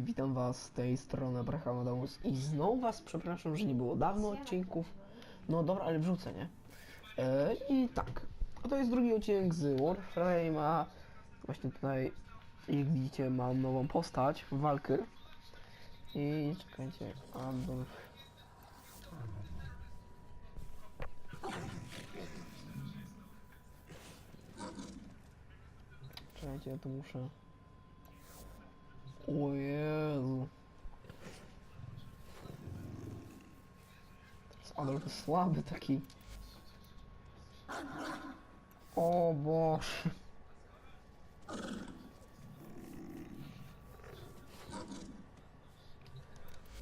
witam was z tej strony Abraham Adamus i znowu was przepraszam, że nie było dawno odcinków. No dobra, ale wrzucę, nie? E, I tak, to jest drugi odcinek z Warframe'a. Właśnie tutaj, jak widzicie, mam nową postać, Walker. I czekajcie, Adolf. Czekajcie, ja tu muszę... O Jezu. Adolf jest słaby taki. O Boże.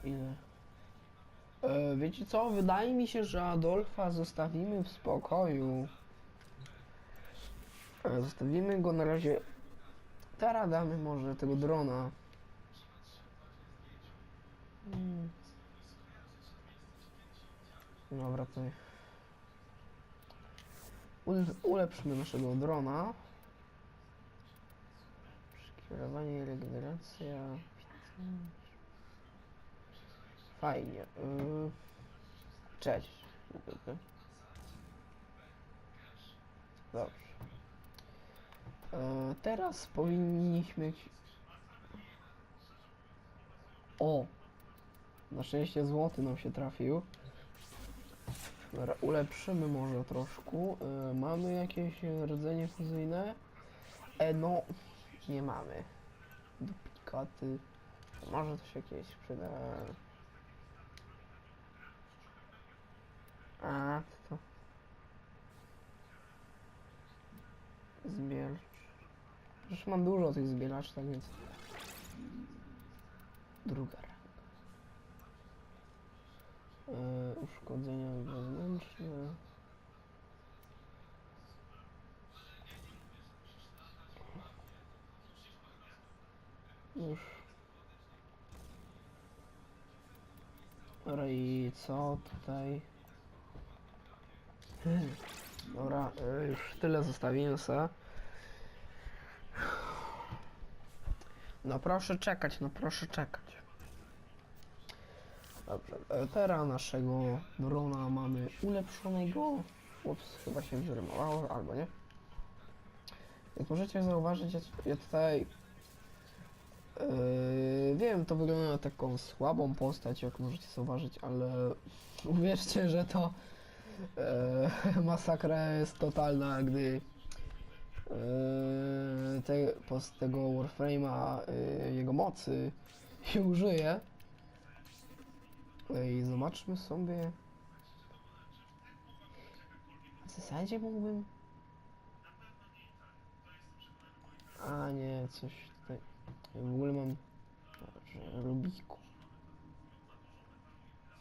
Ile? E, wiecie co? Wydaje mi się, że Adolfa zostawimy w spokoju. E, zostawimy go na razie. Teraz damy może tego drona. Mm. Dobra, to Ule- ulepszymy naszego drona. Przekierowanie i regeneracja. Fajnie. Yy. Cześć. Dobrze. E, teraz powinniśmy... O! Na szczęście złoty nam się trafił. Dobra, ulepszymy może troszkę. E, mamy jakieś rdzenie fuzyjne? E, no, nie mamy. Duplikaty. Może to się jakieś przyda. A, to to. Zbierz. Przecież mam dużo tych zbieraczy, tak więc... Druga E, uszkodzenia wewnętrzne. Już. I co tutaj? Dobra, e, już tyle zostawiłem se. No proszę czekać, no proszę czekać. Dobrze, teraz naszego drona mamy ulepszonego. Ups, chyba się wyrymowało, albo nie. Jak możecie zauważyć, ja, tutaj Yy, wiem, to wygląda na taką słabą postać, jak możecie zauważyć, ale uwierzcie, że to yy, masakra jest totalna, gdy yy, te, post tego Warframe'a, yy, jego mocy się użyje. I zobaczmy sobie. W zasadzie mógłbym. A nie, coś tutaj. W ogóle mam. Rubiku.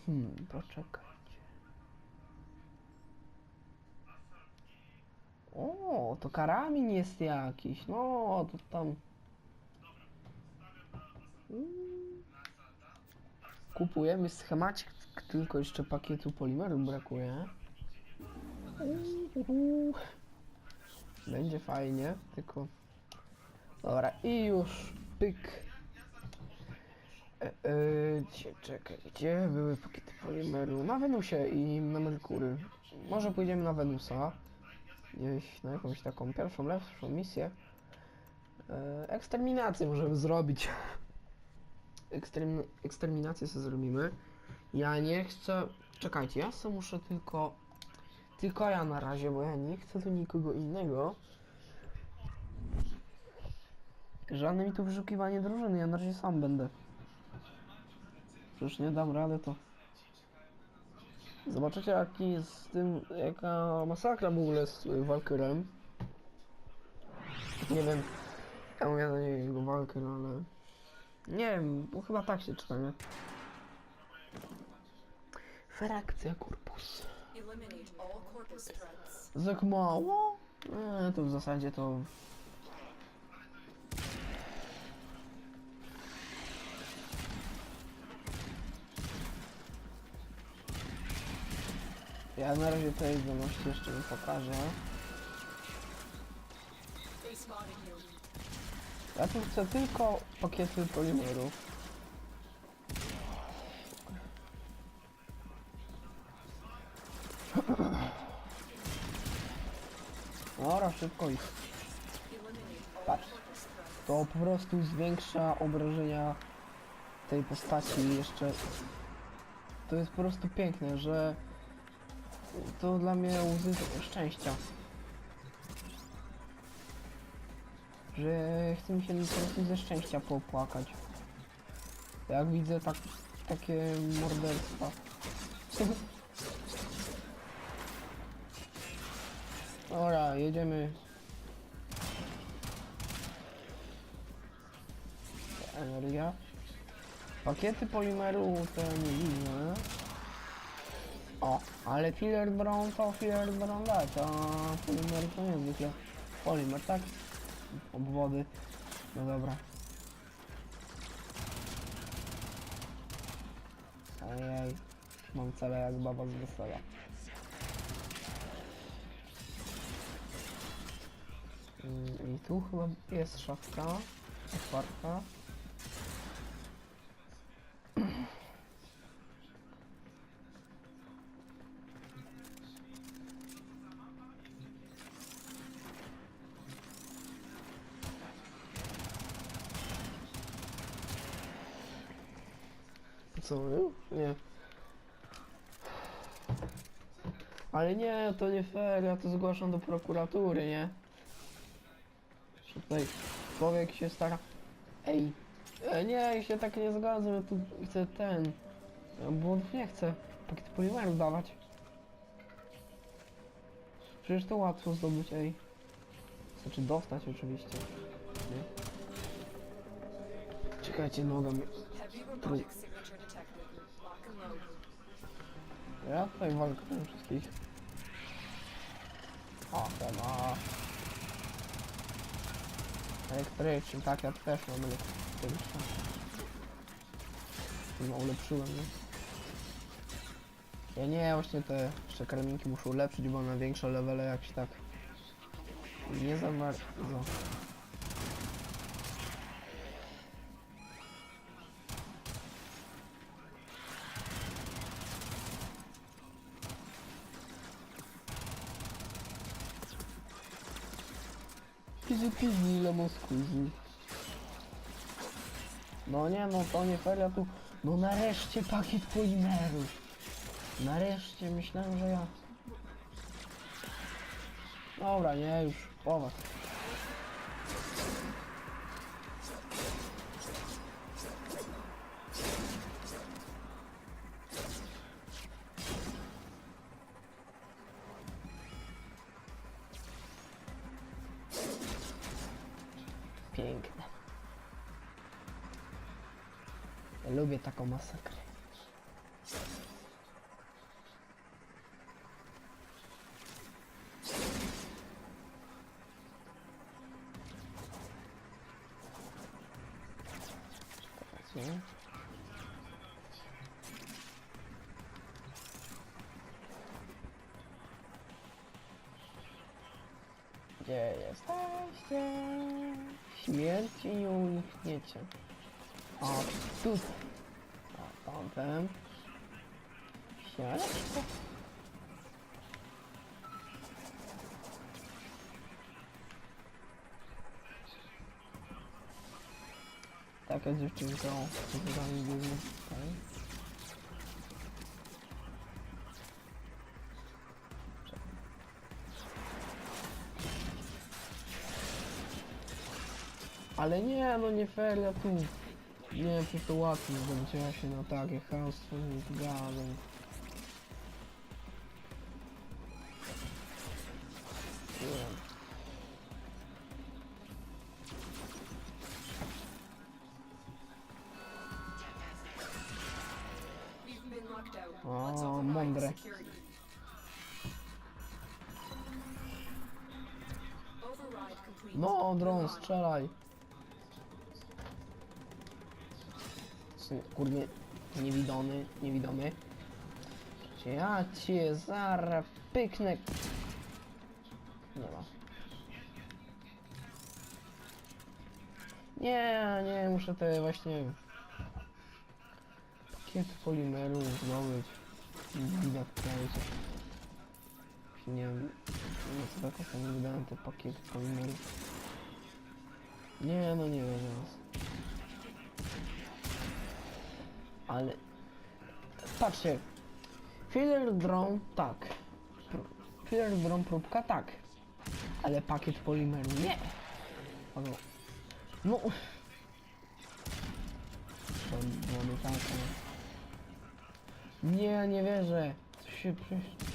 Hmm, poczekajcie. O, to karamin jest jakiś. No, to tam. Mm. Kupujemy schemacik, tylko jeszcze pakietu polimeru brakuje. Będzie fajnie, tylko... Dobra, i już pyk. E, e, czekaj, gdzie były pakiety polimeru? Na Wenusie i na Merkury. Może pójdziemy na Wenusa. Gdzieś na jakąś taką pierwszą, lepszą misję. E, eksterminację możemy zrobić. Ekstermin eksterminację sobie zrobimy. Ja nie chcę... Czekajcie, ja sobie muszę tylko... Tylko ja na razie, bo ja nie chcę tu nikogo innego. Żadne mi tu wyszukiwanie drużyny, ja na razie sam będę. Przecież nie dam rady to. Zobaczycie jaki jest z tym, jaka masakra w ogóle z Walkerem. Nie wiem, ja mówię na niego Walker, ale... Nie wiem, bo chyba tak się czyta, nie? Frakcja Korpus. Tak mało? E, to w zasadzie to... Ja na razie tej zdolności jeszcze nie pokażę. Ja tu chcę tylko pakiety polimerów. Dobra, szybko ich. Patrz. To po prostu zwiększa obrażenia tej postaci jeszcze. To jest po prostu piękne, że to dla mnie łzy szczęścia. Że chce mi się prostu ze szczęścia popłakać. Jak widzę tak, takie morderstwa. Dobra, jedziemy. Energia. Pakiety polimeru to nie widzę. O, ale filler brown to filler brown dać, a polimer to niezwykle polimer, tak? Obwody. No dobra. Ojej, mam cele jak baba z wesela. Mm, I tu chyba jest szafka otwarta. Nie, to nie fair, ja to zgłaszam do prokuratury, nie? Że Tutaj człowiek się stara. Ej, e, nie, ja się tak nie zgadzam, ja tu chcę ten. Ja błądów nie chcę. Pakiet polimerów dawać. Przecież to łatwo zdobyć, ej. Znaczy dostać oczywiście. Nie? Czekajcie, noga mi. Load. Ja tutaj walkę wszystkich. O, ten ma. Elektryczny, tak, ja też mam elektryczny. No, ulepszyłem, nie? Ja nie, właśnie te jeszcze muszę ulepszyć, bo na większe levele jak się tak nie za bardzo. Pizi pizi, lemon squeezy. No nie no, to nie fair, ja tu... No nareszcie pakiet polimerów. Nareszcie, myślałem, że ja... Dobra, nie, już, po was. Piękne. Lubię taką masakrę. Taka dziewczynka, o, nami biegnie tutaj. Ale nie, no nie fair, ja tu... Nie, to łatwo zdobyć, ja się na takie chamstwo nie zgadzam. No, dron, strzelaj. Kurde, niewidomy, niewidomy. Ja cię zara. Nie ma. Nie, nie, muszę te właśnie pakiety polimerów zdobyć. Widać, nie wiem. No co tak ostatnio wydałem te pakiety polimerów. Nie, no nie wiem teraz. Ale... Patrzcie. Filler drone, tak. Filler drone próbka, tak. Ale pakiet polimeru, nie. Albo... No... To było nie tak, ale... Nie, nie wierzę. Co się przecież...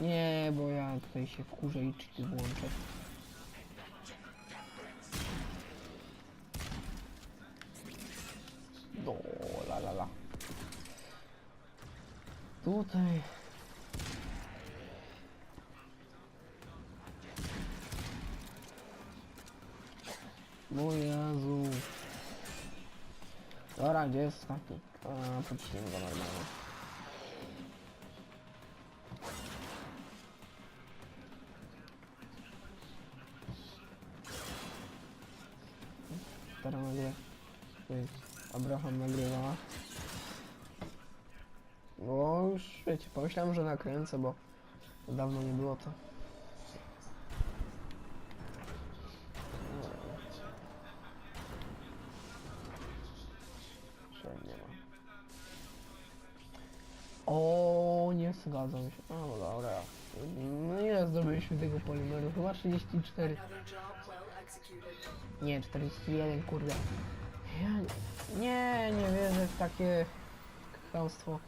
Nie, bo ja tutaj się wkurzę i cheaty włączę. No, la la la. Tutaj. O Jezu. Dobra, gdzie jest taki? A, podciśniemy go normalnie. Teraz nagle Abraham nagrywa. No już wiecie, pomyślałem, że nakręcę, bo dawno nie było to. O, nie zgadzam się. O, dobra. No ile zdobyliśmy tego polimeru? Chyba 34. Nie, 41, kurde. Ja nie, nie wierzę w takie kłamstwo.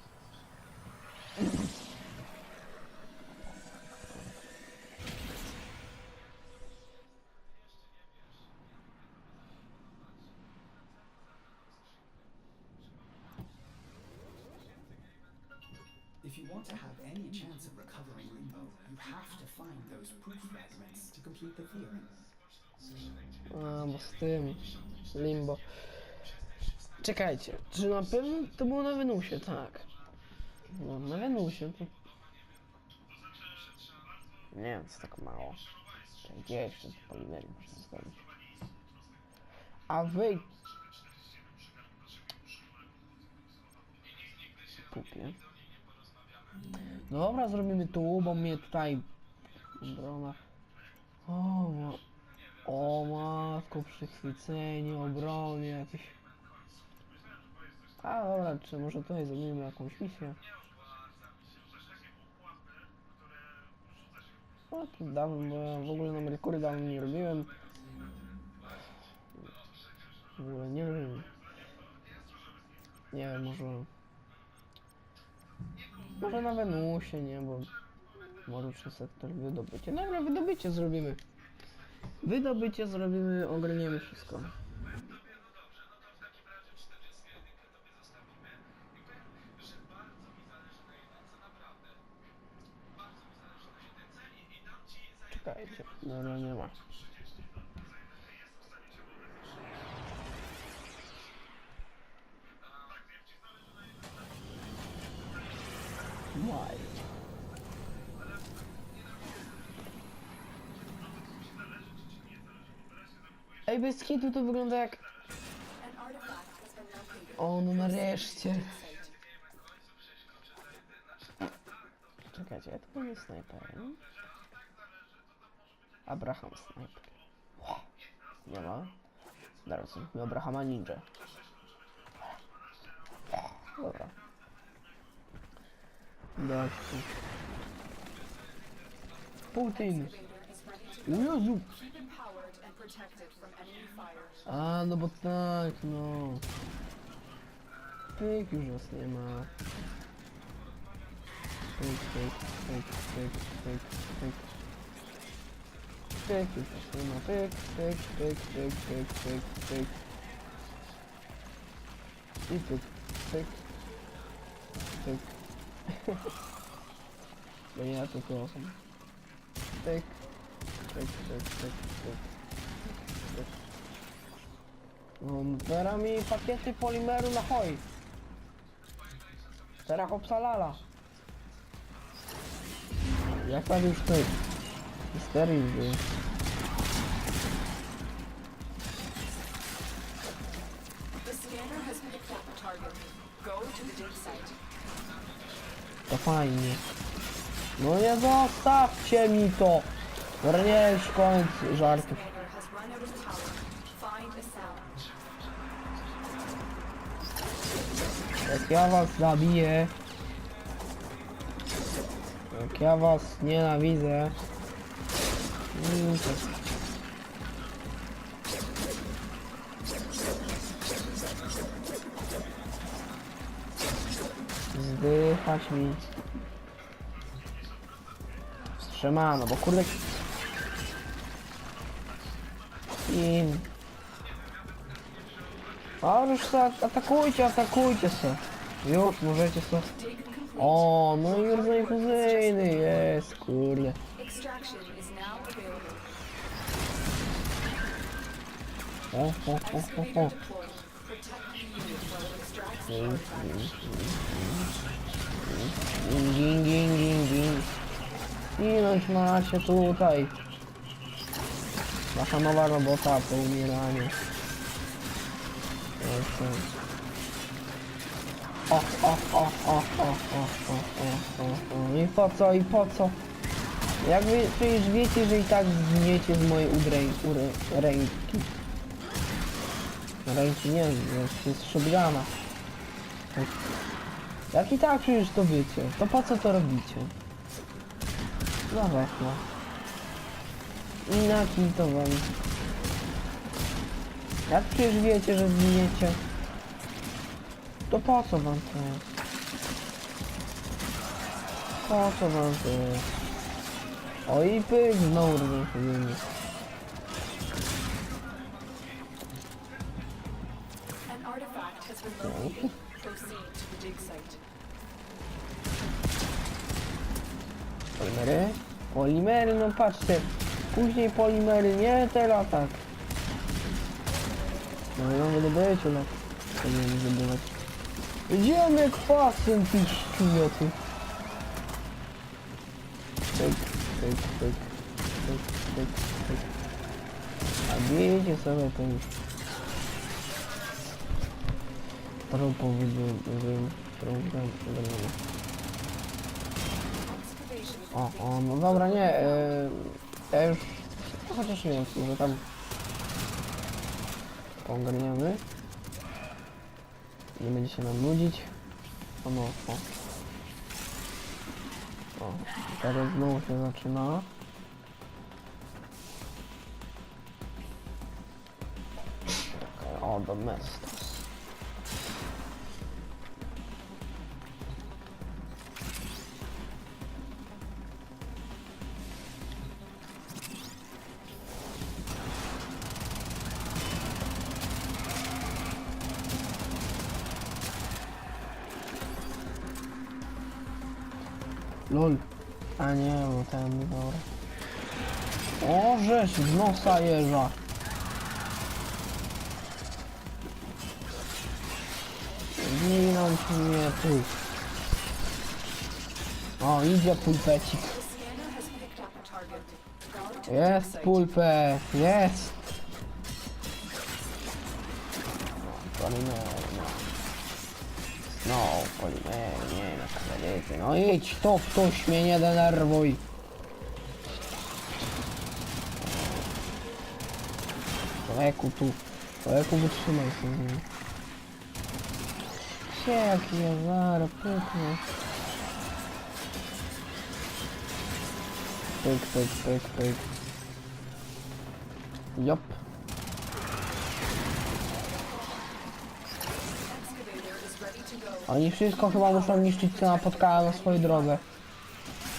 If you want to have any chance of recovering Limbo, you have to find those proof fragments to complete the theory. A, bo z tym limbo. Czekajcie, czy na pewno to było na Wenusie? Tak. No, na Wenusie to... Nie wiem, co tak mało. Gdzie jeszcze można zdobyć? A wy... Pupie. Dobra, zrobimy tu, bo mnie tutaj... Drona... O, ma... O matko, przychwycenie, obronie, jakieś... A dobra, czy może tutaj zrobimy jakąś misję? No to bo ja w ogóle na Merkury dawno nie robiłem. W ogóle nie wiem. Nie wiem, może... Może na Wenusie, nie, bo... Mroczny sektor, wydobycie. Dobra, wydobycie zrobimy. Wydobycie zrobimy, ogarniemy wszystko. Czekajcie, no, no nie ma. Bez kitu to wygląda jak... O, no nareszcie. Czekajcie, to nie snajperem. Abraham snajper. Nie ma. Zaraz zróbmy Abrahama ninja. Dobra. Tu. Putin. O. A, no bo tak, no. Pyk już nas nie ma. Pyk, pyk, pyk, pyk, pyk, pyk. Pyk już nas nie ma. Pyk, pyk, pyk, pyk, pyk, pyk, pyk. I pyk, pyk. Pyk. Bo ja tylko osób. Pyk, pyk, pyk, pyk. Pyk. Um, Teraz mi pakiety polimeru na hoj. Teraz obsalala. Jak tam już to histerii był. To fajnie. No nie zostawcie mi to! Wrnie już koniec żartów. Ja was zabiję, jak ja was nienawidzę. Zdychać mi. Strzemano, bo kurde... In. A już atakujcie, atakujcie se. Już możecie sobie... O, no i organizacyjny jest, kurde. O, o, o, o, o. Mm, mm, mm, gin, gin, gin, gin. Ilość macie tutaj. Wasza nowa robota po umieraniu. Jestem. O, o, o, o, o, o, o. I po co, i po co? Jak wy przecież wiecie, że i tak zgniecie z mojej ury- ręki. Ręki nie, to jest shotguna. Jak i tak przecież to wiecie, to po co to robicie? No weszło. I na kim to wam? Jak przecież wiecie, że zginiecie? To po co wam to jest? Po co wam to jest? O i pyk, znowu rozwiązujemy. An artifact has been located. Proceed to the dig site. Polimery? Polimery, no patrzcie. Później polimery, nie teraz tak. No i on wydobycie, no. Powinien zdobywać. Idziemy jak pasem pisz mioty. Pyk, pyk, pyk, pyk. A wiecie sobie no to już. Którą powiedziałem, którą grałem, O, o, no dobra, nie, yy, ja już, chociaż nie wiem, że tam ogarniamy. Nie będzie się nam nudzić. O, no, o. O, teraz znowu się zaczyna. O. Lol. Nie, bo ten, dobra. O, żeś w nosa jeża. Zginął Zginąć mnie tu. O, idzie pulpecik. Jest pulpet, jest! No, no, polimer, nie, na kredyty. No idź to, ktoś mnie nie denerwuj. Człowieku tu, człowieku wytrzymaj się z nim. Gdzie jaki ja zaraz pyknę. Pyk, pyk, pyk, pyk. Jop. Excavator is ready to go. Oni wszystko chyba muszą niszczyć, co napotkają na swojej drodze.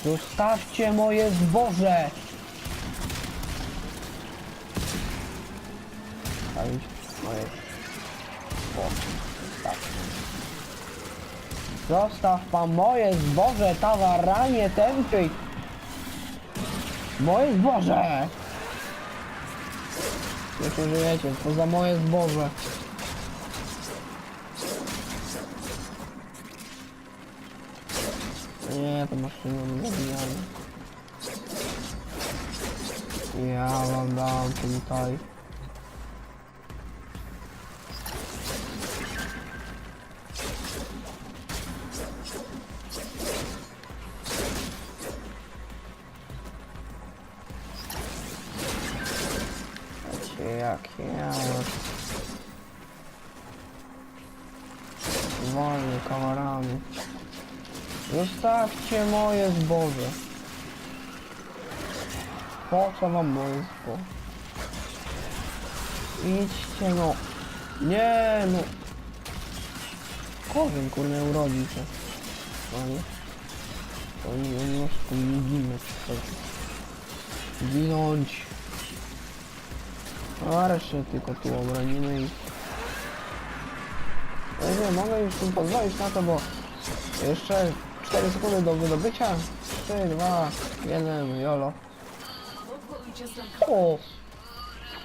Zostawcie moje zboże! Stawić moje zboże. Tak. Zostaw pan moje zboże, tawaranie tępy! Moje zboże! Że wiecie, to za moje zboże. Nie, to maszyną zabijamy. Ja wam dam tutaj. Jak ja Wolny komarami. Zostawcie moje zboże. Po co wam moje zboże? Idźcie no. Nie no. Korzeń kurde urodził się. No nie. To nie, on już powinien ginąć. Nareszcie tylko tu obronimy i... Ja nie wiem, mogę już tu pozwolić na to, bo jeszcze 4 sekundy do wydobycia. 4, 2, 1, jolo. O!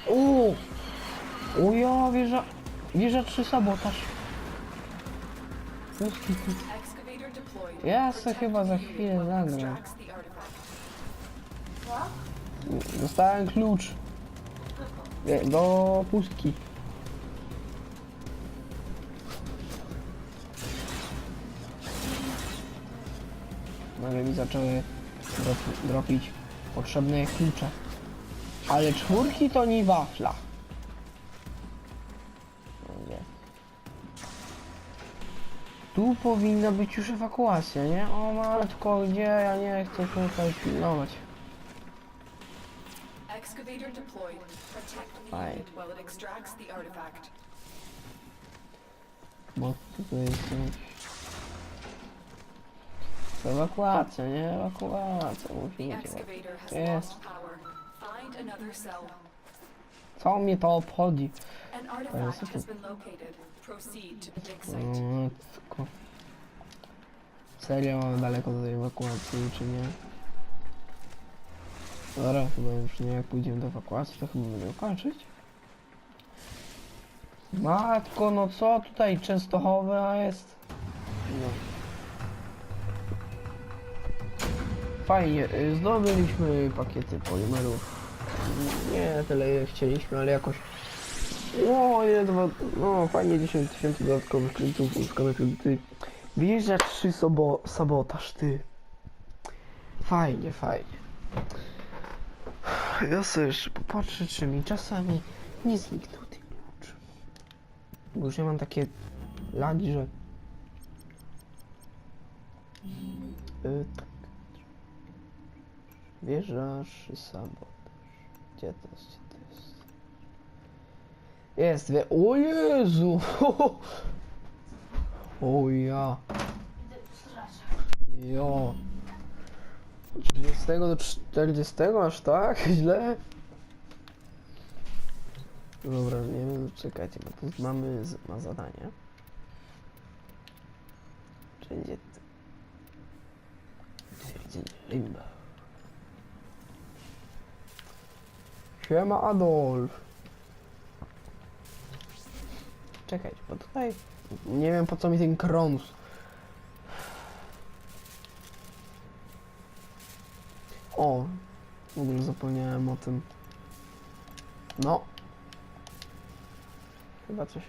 O! O ja, wieża... Wieża 3 sabotaż. Ja se chyba za chwilę zagram. Dostałem klucz. Do pustki. Nagle mi zaczęły drop- dropić potrzebne klucze. Ale czwórki to nie wafla. No. Tu powinna być już ewakuacja, nie? O matko, gdzie? Ja nie chcę się tutaj pilnować. Excavator deployed. Protect the Fine. unit while it extracts the artifact. Bo tutaj jest. Ewakuacja, nie? Ewakuacja, another cell. Co mnie to obchodzi? To site. No, tylko... Serio mamy daleko do tej ewakuacji, czy nie? Dobra, chyba już nie jak pójdziemy do ewakuacji, to chyba będę kończyć. Matko, no co tutaj Częstochowa jest? No. Fajnie, y, zdobyliśmy pakiety polimerów. Nie tyle ile chcieliśmy, ale jakoś... No, ile. No, fajnie 10 tysięcy dodatkowych kredytów, uzyskamy kredyty. Wjeżdża 3 sobo... sabotaż, ty. Fajnie, fajnie. Ja sobie jeszcze popatrzę, czy mi czasami nie zniknął ten klucz. Bo już ja mam takie lagi, że... Y, Wjeżdżasz i sabotaż. Gdzie to jest? Gdzie to jest? Jest dwie. O Jezu! O ja. Jo. 30 do 40 aż tak? Źle? Dobra, nie wiem, czekajcie, bo tu mamy ma zadanie. Wszędzie t- Wszędzie limbo. Siema Adolf. Czekajcie, bo tutaj nie wiem po co mi ten kronus. O, w ogóle zapomniałem o tym. No. Chyba coś.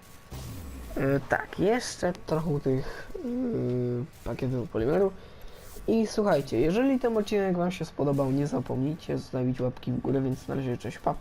E, tak, jeszcze trochę tych yy, pakietów polimeru. I słuchajcie, jeżeli ten odcinek Wam się spodobał, nie zapomnijcie zostawić łapki w górę, więc na razie cześć, pa.